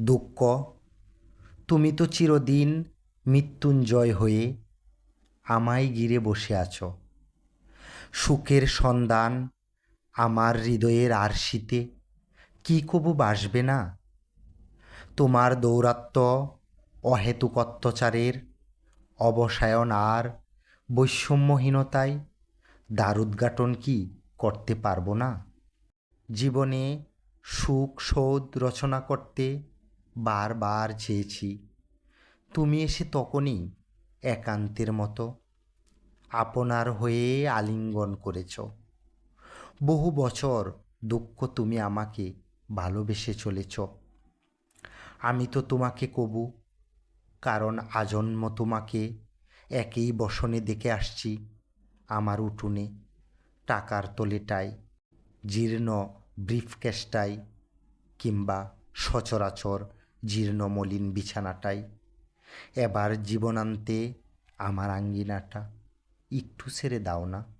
দুঃখ। তুমি তো চিরদিন মৃত্যুঞ্জয় হয়ে আমায় গিরে বসে আছো। সুখের সন্ধান আমার হৃদয়ের আরশিতে, কি কবু বাসবে না? তোমার দৌরাত্ম অহেতুক অত্যাচারের অবসায়ন আর বৈষম্যহীনতায় দ্বারুদ্ঘাটন কি করতে পারব না? জীবনে সুখ শোধ রচনা করতে বারবার চেয়েছি। তুমি এসে তখনই একান্তের মতো আপনার হয়ে আলিঙ্গন করেছ। বহু বছর দুঃখ তুমি আমাকে ভালোবেসে চলেছ। আমি তো তোমাকে কবু, কারণ আজন্ম তোমাকে একই বসনে দেখে আসছি আমার উঠোনে। টাকার তলেটায় জীর্ণ ব্রিফকেসটাই কিংবা সচরাচর জীর্ণ মলিন বিছানাটাই। এবার জীবনান্তে আমার আঙ্গিনাটা একটু ছেড়ে দাও না।